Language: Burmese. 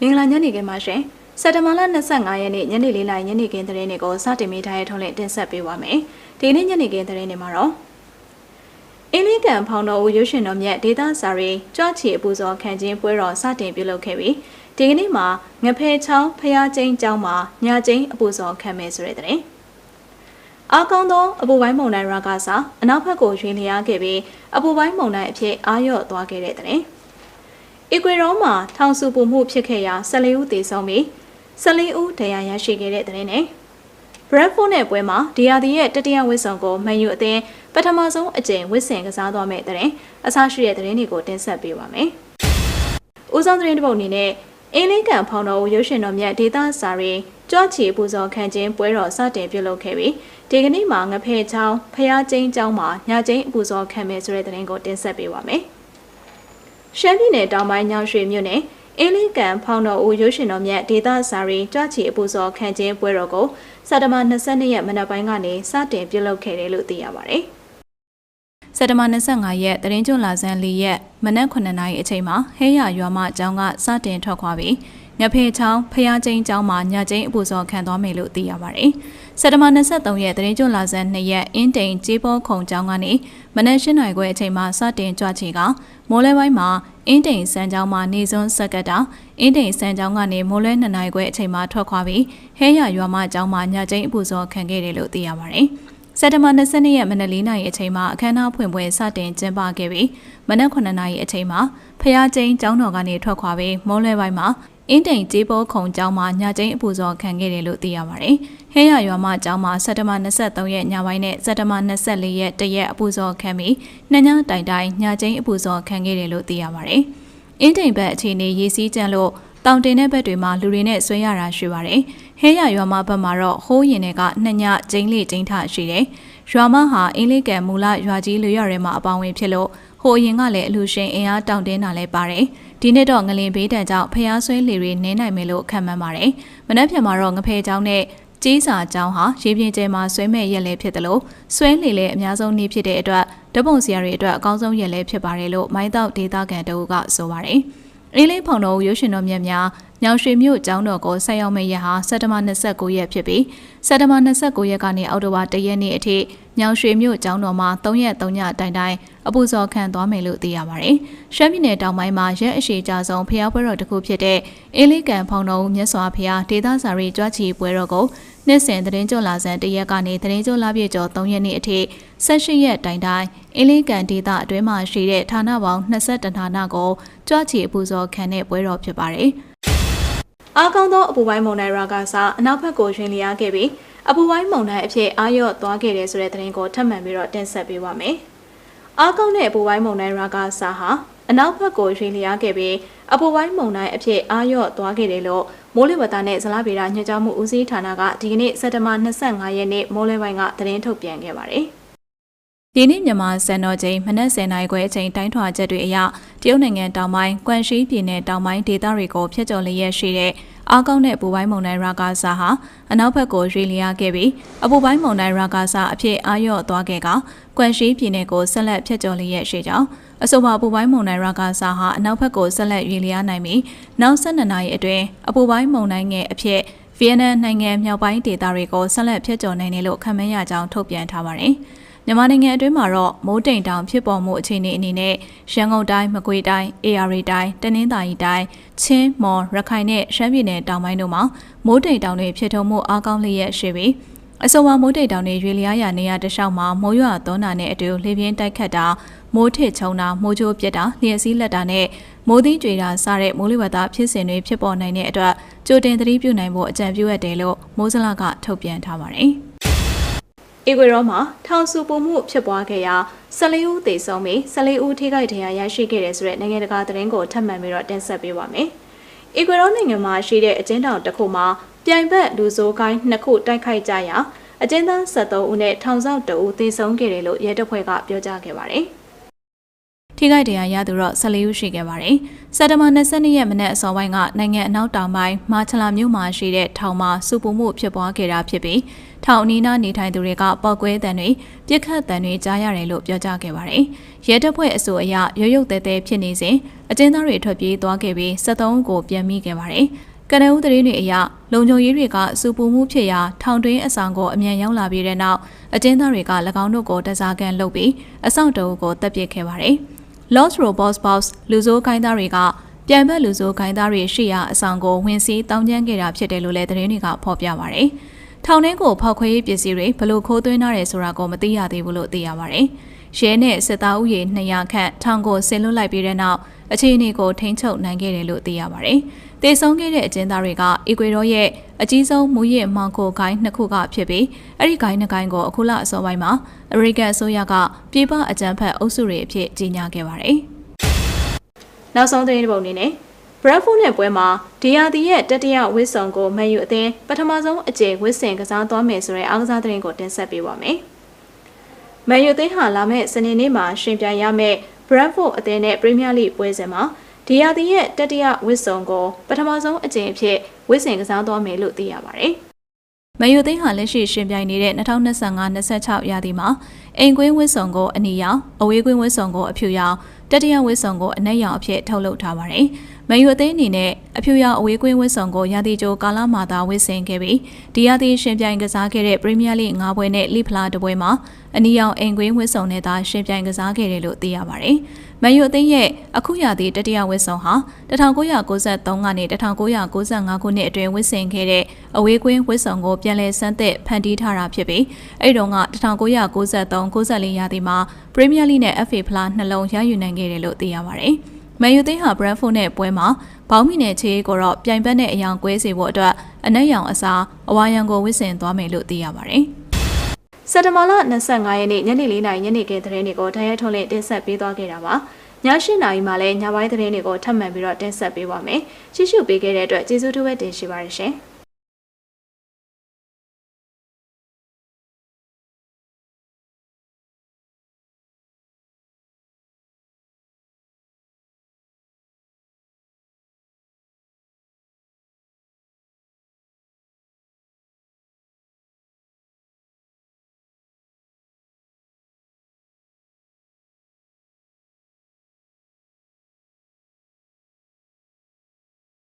မင်္ဂလာညနေခင်းပါရှင်စက်တဘာလ25ရက်နေ့ညနေ4:00နာရီညနေခင်းသတင်းတွေကိုစတင်မိထားတဲ့ထုံးလင်းတင်ဆက်ပေးပါမယ်ဒီနေ့ညနေခင်းသတင်းတွေမှာတော့အင်းလီကန်ဖောင်တော်ဦးရုပ်ရှင်တော်မြတ်ဒေတာစာရီကြွချီအပူဇော်ခံခြင်းပွဲတော်စတင်ပြုလုပ်ခဲ့ပြီးဒီကနေ့မှာငဖဲချောင်းဖျားကျင်းကျောင်းမှာညကျင်းအပူဇော်ခံမယ်ဆိုတဲ့သတင်းအားကောင်းသောအပူပိုင်းမုန်တိုင်းရာဂါစာအနောက်ဘက်ကိုရွှေ့လျားခဲ့ပြီးအပူပိုင်းမုန်တိုင်းအဖြစ်အာရော့သွားခဲ့တဲ့သတင်း။ အီကွေရောမှာထောင်စုပူမှုဖြစ်ခဲ့ရာ14ဦးသေဆုံးပြီး14ဦးဒဏ်ရာရရှိခဲ့တဲ့သတင်းနဲ့ Bradford နဲ့ပွဲမှာဒီယာဒီရဲ့တတိယဝစ်ဆောင်ကိုမန်ယူအသင်းပထမဆုံးအကြိမ်ဝစ်ဆင်ကစားသွားမဲ့တဲ့အစားရှိတဲ့သတင်းတွေကိုတင်ဆက်ပေးပါမယ်။ဦးဆောင်သတင်းတစ်ပုဒ်အနေနဲ့အင်းလင်းကန်ဖောင်တော်ဦးရုပ်ရှင်တော်မြတ်ဒေတာစာရီကြွချီပူဇော်ခံခြင်းပွဲတော်စတင်ပြုလုပ်ခဲ့ပြီးဒီကနေ့မှာငဖဲချောင်းဖျားကျင်းကျောင်းမှာညကျင်းအပူဇော်ခံမယ်ဆိုတဲ့သတင်းကိုတင်ဆက်ပေးပါမယ်။ ရှမ်းပြည်နယ်တောင်ပိုင်းညောင်ရွှေမြို့နယ်အင်းလင်းကန်ဖောင်တော်ဦးရုပ်ရှင်တော်မြတ်ဒေတာစာရီကြွချီအပူဇော်ခံခြင်းပွဲတော်ကိုစက်တဘာ22ရက်မနက်ပိုင်းကနေစတင်ပြုလုပ်ခဲ့တယ်လို့သိရပါတယ်။စက်တဘာ25ရက်တရင်ကျွလာဆန်း၄ရက်မနက်9နာရီအချိန်မှာဟဲရရွာမအကြောင်းကစတင်ထွက်ခွာပြီးငဖေချောင်းဖျားကျင်းကျောင်းမှာညကျင်းအပူဇော်ခံသွားမယ်လို့သိရပါတယ်။ စက်တဘာ23ရက်တရင်ကျွလာဆန်း2ရက်အင်းတိန်ကြေးပေါ်ခုံကျောင်းကနေမနက်၈နာရီခွဲအချိန်မှာစတင်ကြွချီကမိုးလဲပိုင်းမှာအင်းတိန်စံကျောင်းမှာနေစွန်းစက်ကတာအင်းတိန်စံကျောင်းကနေမိုးလဲ2နာရီခွဲအချိန်မှာထွက်ခွာပြီးဟဲရရွာမကျောင်းမှာညကျင်းအပူဇော်ခံခဲ့တယ်လို့သိရပါတယ်။စက်တဘာ22ရက်မနက်4နာရီအချိန်မှာအခမ်းအနားဖွင့်ပွဲစတင်ကျင်းပခဲ့ပြီးမနက်9နာရီအချိန်မှာဖျားကျင်းကျောင်းတော်ကနေထွက်ခွာပြီးမိုးလဲပိုင်းမှာ အင်းတိန်ကြေးပေါ်ခုံကျောင်းမှာညကျင်းအပူဇော်ခံခဲ့တယ်လို့သိရပါတယ်။ဟဲရရွာမကျောင်းမှာစက်တဘာ23ရက်ညပိုင်းနဲ့စက်တဘာ24ရက်တရက်အပူဇော်ခံပြီးနှညတိုင်တိုင်ညကျင်းအပူဇော်ခံခဲ့တယ်လို့သိရပါတယ်။အင်းတိန်ဘက်အခြေအနေရေးစည်းကြလို့တောင်တင်တဲ့ဘက်တွေမှာလူတွေနဲ့ဆွဲရတာရှိပါတယ်။ဟဲရရွာမဘက်မှာတော့ဟိုးရင်တွေကနှညကျင်းလေးကျင်းထရှိတယ်။ရွာမဟာအင်းလေးကံမူလရွာကြီးလူရရဲမှာအပေါင်းဝင်ဖြစ်လို့ဟိုအရင်ကလည်းအလူရှင်အင်အားတောင်တင်းတာလည်းပါတယ်။ဒီနေ့တော့ငလင်ဘေးတံကြောင့်ဖျားဆွဲလေတွေနင်းနိုင်မယ်လို့ခံမှန်းပါတယ်။မနက်ဖြန်မှာတော့ငဖဲเจ้าနဲ့ကြီးစာเจ้าဟာရေပြင်ကျဲမှာဆွဲမဲ့ရက်လဲဖြစ်တယ်လို့ဆွဲလေလဲအများဆုံးနေ့ဖြစ်တဲ့အတွက်ဓပုံစရာတွေအတွက်အကောင်းဆုံးရက်လဲဖြစ်ပါတယ်လို့မိုင်းတောက်ဒေတာကန်တအုပ်ကဆိုပါတယ်။အင်းလေးဖောင်တော်ရုပ်ရှင်တော်မြတ်များညောင်ရွှေမြို့ကျောင်းတော်ကိုဆက်ရောက်မယ့်ရက်ဟာစက်တဘာ29ရက်ဖြစ်ပြီးစက်တဘာ29ရက်ကနေအောက်တိုဘာ1ရက်နေ့အထိ ညောင်ရွှေမြို့ကျောင်းတော်မှာ3ရက်3ညတိုင်တိုင်အပူဇော်ခံသွားမယ်လို့သိရပါတယ်။ရှမ်းပြည်နယ်တောင်ပိုင်းမှာရက်အရှိကြဆုံးဖျားပွဲတော်တစ်ခုဖြစ်တဲ့အင်းလေးကန်ဖောင်တော်မြတ်စွာဘုရားဒေသစာရီကြွချီပွဲတော်ကိုနှစ်စဉ်သတင်းကြလာစံတရက်ကနေသတင်းကြလာပြည့်ကျော်3ရက်နေ့အထိ18ရက်တိုင်တိုင်အင်းလေးကန်ဒေသအတွင်းမှာရှိတဲ့ဌာနပေါင်း22ဌာနကိုကြွချီအပူဇော်ခံတဲ့ပွဲတော်ဖြစ်ပါတယ်။အားကောင်းသောအပူပိုင်းမုန်တိုင်းရာကစားအနောက်ဘက်ကိုရွှင်လျားခဲ့ပြီး အပူပိုင်းမုန်တိုင်းအဖြစ်အာရော့သွားခဲ့တယ်ဆိုတဲ့သတင်းကိုထပ်မံပြီးတော့တင်ဆက်ပေးပါမယ်။အားကောင်းတဲ့အပူပိုင်းမုန်တိုင်းရာကစားဟာအနောက်ဘက်ကိုရွှင်လျားခဲ့ပြီးအပူပိုင်းမုန်တိုင်းအဖြစ်အာရော့သွားခဲ့တယ်လို့မိုးလေဝသနဲ့ဇလားဗေဒညွှန်ကြားမှုဦးစီးဌာနကဒီကနေ့စက်တဘာ25ရက်နေ့မိုးလေပိုင်းကသတင်းထုတ်ပြန်ခဲ့ပါတယ်။ ဒီနေ့မြန်မာစံတော်ချိန်မနက်10:00နာရီခွဲအချိန်တိုင်းထွာချက်တွေအရတရုတ်နိုင်ငံတောင်ပိုင်းကွမ်ရှိပြည်နယ်တောင်ပိုင်းဒေသတွေကိုဖျက်ကျော်လျက်ရှိတဲ့အားကောင်းတဲ့ပူပိုင်းမုန်တိုင်းရာဂါဆာဟာအနောက်ဘက်ကိုရွေ့လျားခဲ့ပြီးအပူပိုင်းမုန်တိုင်းရာဂါဆာအဖြစ်အာရော့သွားခဲ့ကကွမ်ရှိပြည်နယ်ကိုဆက်လက်ဖျက်ကျော်လျက်ရှိကြောင်းအဆိုပါအပူပိုင်းမုန်တိုင်းရာဂါဆာဟာအနောက်ဘက်ကိုဆက်လက်ရွေ့လျားနိုင်ပြီးနောက်12နာရီအတွင်းအပူပိုင်းမုန်တိုင်းငယ်အဖြစ်ဗီယက်နမ်နိုင်ငံမြောက်ပိုင်းဒေသတွေကိုဆက်လက်ဖျက်ကျော်နိုင်တယ်လို့ခန့်မှန်းရကြောင်းထုတ်ပြန်ထားပါတယ်။ မြန်မာနိုင်ငံအတွင်းမှာတော့မိုးတိမ်တောင်ဖြစ်ပေါ်မှုအခြေအနေအနေနဲ့ရန်ကုန်တိုင်းမကွေးတိုင်း AR တိုင်းတနင်္သာရီတိုင်းချင်းမော်ရခိုင်နဲ့ရှမ်းပြည်နယ်တောင်ပိုင်းတို့မှာမိုးတိမ်တောင်တွေဖြစ်ထုံမှုအားကောင်းလျက်ရှိပြီးအဆိုပါမိုးတိတ်တောင်တွေရွေလျားရနေရတလျှောက်မှာမိုးရွာသွန်းတာနဲ့အတူလေပြင်းတိုက်ခတ်တာမိုးထစ်ချုံတာမိုးကြိုးပြက်တာလျှက်စည်းလက်တာနဲ့မိုးသီးကြွေတာစတဲ့မိုးလေဝသဖြစ်စဉ်တွေဖြစ်ပေါ်နိုင်တဲ့အတွက်ကြိုတင်သတိပြုနိုင်ဖို့အကြံပြုရတယ်လို့မိုးစလကထုတ်ပြန်ထားပါတယ်။ ဧကွေရောမှာထောင်စုပုံမှုဖြစ်ပွားခဲ့ရာ14ဦးသေဆုံးပြီး14ဦးထိခိုက်ဒဏ်ရာရရှိခဲ့တဲ့ဆိုတဲ့နိုင်ငံတကာသတင်းကိုထပ်မံပြီးတော့တင်ဆက်ပေးပါမယ်။ဧကွေရောနိုင်ငံမှာရှိတဲ့အကျဉ်းထောင်တစ်ခုမှာပြိုင်ဘက်လူဆိုးကိုင်းနှစ်ခုတိုက်ခိုက်ကြရာအကျဉ်းသား73ဦးနဲ့ထောင်ဆောက်2ဦးသေဆုံးခဲ့တယ်လို့ရဲတပ်ဖွဲ့ကပြောကြားခဲ့ပါတယ်။ ထိခိုက်ဒဏ်ရာရသူတော့14ဦးရှိခဲ့ပါတယ်။စက်တဘာ22ရက်မနက်အစောပိုင်းကနိုင်ငံအနောက်တောင်ပိုင်းမာချလာမြို့မှာရှိတဲ့ထောင်မှာစုပူမှုဖြစ်ပွားခဲ့တာဖြစ်ပြီးထောင်အနီးနားနေထိုင်သူတွေကပောက်ကွဲတံတွေပြစ်ခတ်တံတွေကြားရတယ်လို့ပြောကြားခဲ့ပါတယ်။ရဲတပ်ဖွဲ့အဆိုအရရုတ်ရုတ်တဲတဲဖြစ်နေစဉ်အကျဉ်းသားတွေထွက်ပြေးသွားခဲ့ပြီး73ဦးကိုပြန်မိခဲ့ပါတယ်။ကနဦးသတင်းတွေအရလုံခြုံရေးတွေကစုပူမှုဖြစ်ရာထောင်တွင်းအဆောင်ကိုအမြန်ရောက်လာပြီးတဲ့နောက်အကျဉ်းသားတွေက၎င်းတို့ကိုတစားကန်လုပ်ပြီးအဆောင်တအုပ်ကိုတပ်ပစ်ခဲ့ပါတယ်။ Lost Robots Box လူစိုးခိုင်းသားတွေကပြိုင်ဘက်လူစိုးခိုင်းသားတွေရှိရာအဆောင်ကိုဝင်စီးတောင်းကျမ်းခဲ့တာဖြစ်တယ်လို့လည်းသတင်းတွေကဖော်ပြပါဗျ။ထောင်ထဲကိုဖောက်ခွဲရေးပစ္စည်းတွေဘလို့ခိုးသွင်းထားတယ်ဆိုတာကိုမသိရသေးဘူးလို့သိရပါတယ်။ ရဲနဲ့စစ်သားဥယေ200ခန့်ထောင်ကိုဆင်လွတ်လိုက်ပြီးတဲ့နောက်အခြေအနေကိုထိန်းချုပ်နိုင်ခဲ့တယ်လို့သိရပါတယ်။တေဆုံးခဲ့တဲ့အကျဉ်းသားတွေကအီကွေဒေါရဲ့အကြီးဆုံးမူရစ်မောင်ကိုဂိုင်းနှစ်ခုကဖြစ်ပြီးအဲ့ဒီဂိုင်းနှစ်ဂိုင်းကိုအခုလအစောပိုင်းမှာအမေရိကန်အစိုးရကပြည်ပအကြမ်းဖက်အုပ်စုတွေအဖြစ်ကြီးညာခဲ့ပါတယ်။နောက်ဆုံးသတင်းတစ်ပုဒ်အနေနဲ့ဘရက်ဖူးနဲ့ပွဲမှာဒီယာတီရဲ့တတိယဝစ်ဆောင်ကိုမန်ယူအသင်းပထမဆုံးအကြိမ်ဝစ်ဆင်ကစားသွားမယ်ဆိုတဲ့အားကစားသတင်းကိုတင်ဆက်ပေးပါမယ်။ မန်ယူအသင်းဟာလာမယ့်စနေနေ့မှာရှင်ပြိုင်ရမယ့်ဘရက်ဖူးအသင်းနဲ့ပရီးမီးယားလိပွဲစဉ်မှာဒီယာတီရဲ့တတိယဝစ်ဆောင်ကိုပထမဆုံးအကြိမ်အဖြစ်ဝစ်ဆင်ကစားသွားမယ်လို့သိရပါတယ်။မန်ယူသိန်းဟာလက်ရှိရှင်ပြိုင်နေတဲ့2025-26ရာသီမှာအိမ်ကွင်းဝစ်ဆောင်ကိုအနီရောင်အဝေးကွင်းဝစ်ဆောင်ကိုအဖြူရောင်တတိယဝစ်ဆောင်ကိုအနက်ရောင်အဖြစ်ထုတ်လုပ်ထားပါတယ်။ မန်ယူအသင်းအနေနဲ့အဖြူရောင်အဝေးကွင်းဝစ်ဆောင်ကိုရာသီကျိုးကာလမာသာဝစ်ဆင်ခဲ့ပြီးဒီရာသီရှင်ပြိုင်ကစားခဲ့တဲ့ပရီးမီးယားလိ၅ပွဲနဲ့လိဖလားတစ်ပွဲမှာအနီရောင်အိမ်ကွင်းဝစ်ဆောင်နဲ့သာရှင်ပြိုင်ကစားခဲ့တယ်လို့သိရပါတယ်။မန်ယူအသင်းရဲ့အခုရာသီတတိယဝစ်ဆောင်ဟာ1993ကနေ1995ခုနှစ်အတွင်းဝစ်ဆင်ခဲ့တဲ့အဝေးကွင်းဝစ်ဆောင်ကိုပြန်လည်ဆန်းသစ်ဖန်တီးထားတာဖြစ်ပြီးအဲ့တုန်းက1993-94ရာသီမှာပရီးမီးယားလိနဲ့ FA ဖလားနှလုံးရယူနိုင်ခဲ့တယ်လို့သိရပါတယ်။ မန်ယူသိန်းဟာဘရန်ဖို့နဲ့ပွဲမှာဘောင်းမီနဲ့ချေးကိုတော့ပြိုင်ဘက်နဲ့အယောင်ကွဲစေဖို့အတွက်အနက်ရောင်အစားအဝါရောင်ကိုဝစ်ဆင်သွားမယ်လို့သိရပါတယ်။စက်တဘာလ25ရက်နေ့ညနေ4နာရီညနေခင်းသတင်းတွေကိုတရက်ထုံးလင်းတင်ဆက်ပေးသွားခဲ့တာပါ။ည7နာရီမှလည်းညပိုင်းသတင်းတွေကိုထပ်မံပြီးတော့တင်ဆက်ပေးပါမယ်။ကြည့်ရှုပေးခဲ့တဲ့အတွက်ကျေးဇူးတင်ရှိပါတယ်ရှင်။